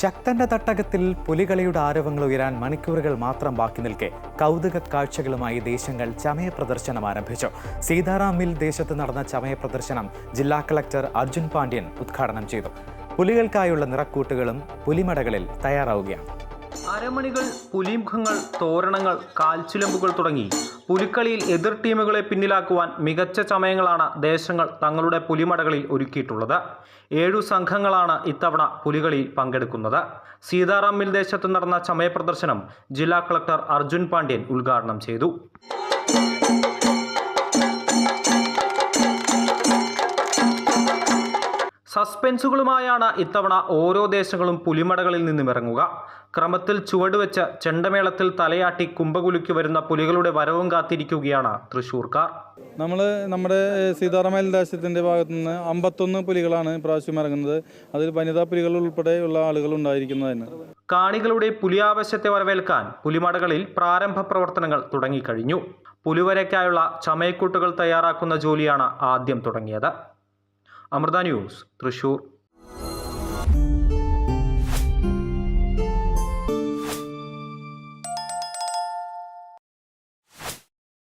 ശക്തന്റെ തട്ടകത്തിൽ പുലികളിയുടെ ആരവങ്ങൾ ഉയരാൻ മണിക്കൂറുകൾ മാത്രം ബാക്കി നിൽക്കെ കൗതുക കാഴ്ചകളുമായി ദേശങ്ങൾ ചമയ പ്രദർശനം ആരംഭിച്ചു. സീതാറാമിൽ ദേശത്ത് നടന്ന ചമയ പ്രദർശനം ജില്ലാ കളക്ടർ അർജുൻ പാണ്ഡ്യൻ ഉദ്ഘാടനം ചെയ്തു. പുലികൾക്കായുള്ള നിറക്കൂട്ടുകളും പുലിമടകളിൽ തയ്യാറാവുകയാണ്. അരമണികൾ പുലിമുഖങ്ങൾ തോരണങ്ങൾ കാൽച്ചിലമ്പുകൾ തുടങ്ങി. പുലിക്കളിയിൽ എതിർ ടീമുകളെ പിന്നിലാക്കുവാൻ മികച്ച ചമയങ്ങളാണ് ദേശങ്ങൾ തങ്ങളുടെ പുലിമടകളിൽ ഒരുക്കിയിട്ടുള്ളത്. ഏഴു സംഘങ്ങളാണ് ഇത്തവണ പുലികളിയിൽ പങ്കെടുക്കുന്നത്. സീതാറാം മിൽ ദേശത്ത് നടന്ന ചമയ പ്രദർശനം ജില്ലാ കളക്ടർ അർജുൻ പാണ്ഡ്യൻ ഉദ്ഘാടനം ചെയ്തു. സസ്പെൻസുകളുമായാണ് ഇത്തവണ ഓരോ ദേശങ്ങളും പുലിമടകളിൽ നിന്നും ഇറങ്ങുക. ക്രമത്തിൽ ചുവടുവെച്ച് ചെണ്ടമേളത്തിൽ തലയാട്ടി കുമ്പകുലുക്കി വരുന്ന പുലികളുടെ വരവും കാത്തിരിക്കുകയാണ് തൃശൂർക്കാർ. നമ്മൾ നമ്മുടെ സീതാറാമയൽ ദേശത്തിന്റെ ഭാഗത്തു നിന്ന് അമ്പത്തൊന്ന് പുലികളാണ് പ്രാവശ്യം ഇറങ്ങുന്നത്. അതിൽ വനിതാ പുലികൾ ഉൾപ്പെടെയുള്ള ആളുകൾ ഉണ്ടായിരിക്കുന്നതിന് കാണികളുടെ പുലിയാവശ്യത്തെ വരവേൽക്കാൻ പുലിമടകളിൽ പ്രാരംഭ പ്രവർത്തനങ്ങൾ തുടങ്ങിക്കഴിഞ്ഞു. പുലിവരയ്ക്കായുള്ള ചമയക്കൂട്ടുകൾ തയ്യാറാക്കുന്ന ജോലിയാണ് ആദ്യം തുടങ്ങിയത്. അമൃത ന്യൂസ് തൃശൂർ.